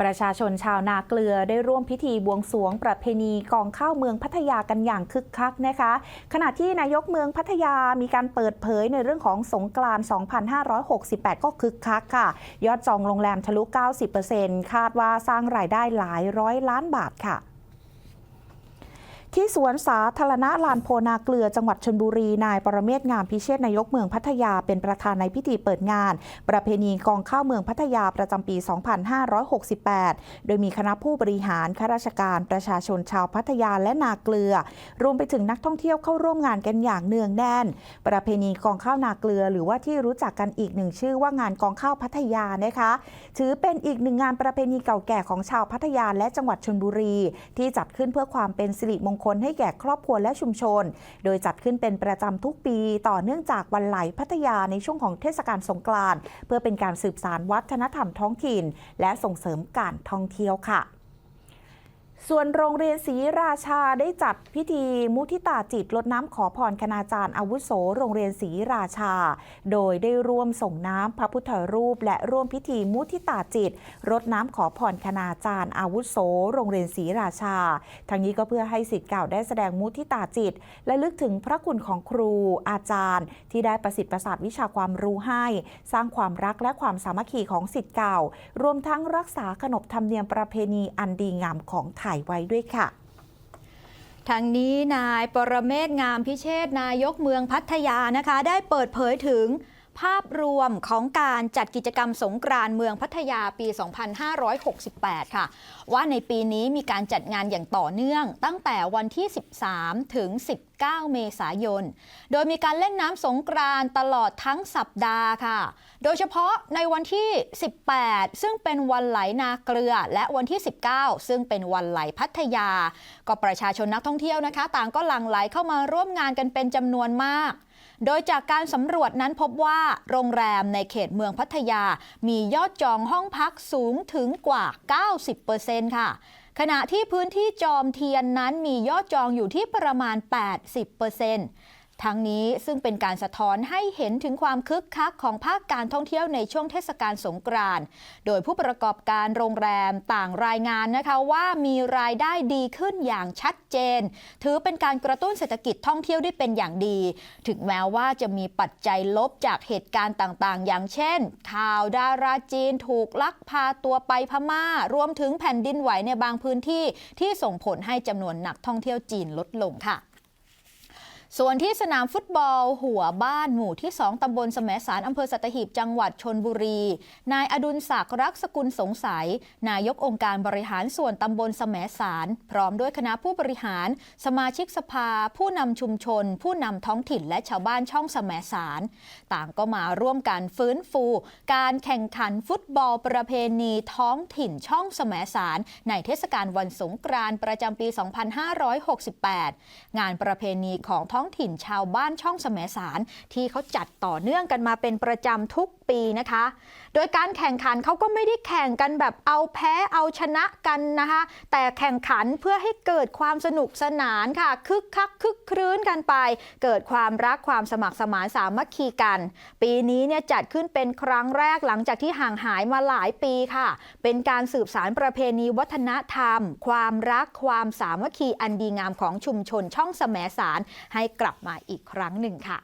ประชาชนชาวนาเกลือได้ร่วมพิธีบวงสรวงประเพณีกองข้าวเมืองพัทยากันอย่างคึกคักนะคะ ขณะที่นายกเมืองพัทยามีการเปิดเผยในเรื่องของสงกรานต์2568 ก็คึกคักค่ะ ยอดจองโรงแรมทะลุ 90%คาดว่าสร้างรายได้หลายร้อยล้านบาทค่ะ ที่สวนสาธารณะลานโพนาเกลือจังหวัดชนบุรี นายปรเมศงามพิเชษนายกเมืองพัทยาเป็นประธานในพิธีเปิดงาน ประเพณีกองข้าวเมืองพัทยาประจำปี 2568 โดยมีคณะผู้บริหารข้าราชการประชาชนชาวพัทยาและนาเกลือ รวมไปถึงนักท่องเที่ยวเข้าร่วมงานกันอย่างเนืองแน่น ประเพณีกองข้าวนาเกลือ หรือว่าที่รู้จักกันอีกหนึ่งชื่อว่างานกองข้าวพัทยานะคะ ถือเป็นอีกหนึ่งงานประเพณีเก่าแก่ของชาวพัทยาและจังหวัดชนบุรี ที่จัดขึ้นเพื่อความเป็นสิริมงคลให้แก่ครอบครัวและชุมชน โดยจัดขึ้นเป็นประจำทุกปี ต่อเนื่องจากวันไหลพัทยาในช่วงของเทศกาลสงกรานต์เพื่อเป็นการสืบสานวัฒนธรรมท้องถิ่น และส่งเสริมการท่องเที่ยวค่ะ ส่วนโรงเรียนศรีราชาได้จัดพิธีมุทิตาจิตลดน้ำขอพรคณาจารย์อาวุโส โรงเรียนศรีราชา โดยได้ร่วมส่งน้ำพระพุทธรูป และร่วมพิธีมุทิตาจิตรดน้ำขอพรคณาจารย์อาวุโส โรงเรียนศรีราชา ทั้งนี้ก็เพื่อให้สิทธิ์เก่าได้แสดงมุทิตาจิต และลึกถึงพระคุณของครูอาจารย์ ที่ได้ประสิทธิ์ประสาทวิชาความรู้ให้ สร้างความรักและความสามัคคีของสิทธิ์เก่า รวมทั้งรักษาขนบธรรมเนียมประเพณีอันดีงามของไทยไว้ด้วยค่ะทางนี้นายปรเมศงามพิเชษนายกเมืองพัทยานะคะ ได้เปิดเผยถึง ภาพรวมของการจัดกิจกรรมสงกรานเมืองพัทยาปี 2568 ค่ะ ว่าในปีนี้มีการจัดงานอย่างต่อเนื่อง ตั้งแต่วันที่ 13 ถึง 19 เมษายน โดยมีการเล่นน้ำสงกรานตลอดทั้งสัปดาห์ค่ะ โดยเฉพาะในวันที่ 18 ซึ่งเป็นวันไหลนาเกลือ และวันที่ 19 ซึ่งเป็นวันไหลพัทยา ก็ประชาชนนักท่องเที่ยวนะคะ ต่างก็หลั่งไหลเข้ามาร่วมงานกันเป็นจำนวนมาก โดยจากการสำรวจนั้นพบว่าโรงแรมในเขตเมืองพัทยา มียอดจองห้องพักสูงถึงกว่า 90%ค่ะ ขณะที่พื้นที่จอมเทียนนั้นมียอดจองอยู่ที่ประมาณ 80% ทั้งนี้ซึ่งเป็นการสะท้อนให้เห็นถึงความคึกคักของภาคการท่องเที่ยวในช่วงเทศกาลสงกรานต์ โดยผู้ประกอบการโรงแรมต่างรายงานนะคะว่ามีรายได้ดีขึ้นอย่างชัดเจน ถือเป็นการกระตุ้นเศรษฐกิจท่องเที่ยวได้เป็นอย่างดี ถึงแม้ว่าจะมีปัจจัยลบจากเหตุการณ์ต่างๆ อย่างเช่น ข่าวดาราจีนถูกลักพาตัวไปพม่า รวมถึงแผ่นดินไหวในบางพื้นที่ที่ส่งผลให้จำนวนนักท่องเที่ยวจีนลดลงค่ะ ส่วนที่สนามฟุตบอล หัวบ้านหมู่ที่ 2 ตำบลแสมสารอำเภอสัตหีบจังหวัดชนบุรี นายอดุลศักดิ์รักสกุลสงสัย นายกองค์การบริหารส่วนตำบลแสมสาร พร้อมด้วยคณะผู้บริหาร สมาชิกสภา ผู้นำชุมชน ผู้นำท้องถิ่นและชาวบ้านช่องแสมสาร ต่างก็มาร่วมกันฟื้นฟู การแข่งขันฟุตบอลประเพณีท้องถิ่นช่องแสมสาร ในเทศกาลวันสงกรานต์ประจำปี 2568 งานประเพณีของท้องถิ่นชาวบ้านช่องแสมสาร ที่เขาจัดต่อเนื่องกันมาเป็นประจำทุกปีนะคะ โดยการแข่งขันเขาก็ไม่ได้แข่งกันแบบเอาแพ้เอาชนะกันนะคะ แต่แข่งขันเพื่อให้เกิดความสนุกสนานค่ะคึกคักคึกครื้นกันไป เกิดความรักความสมัครสมานสามัคคีกัน ปีนี้เนี่ยจัดขึ้นเป็นครั้งแรกหลังจากที่ห่างหายมาหลายปีค่ะ เป็นการสืบสารประเพณีวัฒนธรรม ความรักความสามัคคีอันดีงามของชุมชนช่องแสมสารให้กลับมาอีกครั้งหนึ่งค่ะ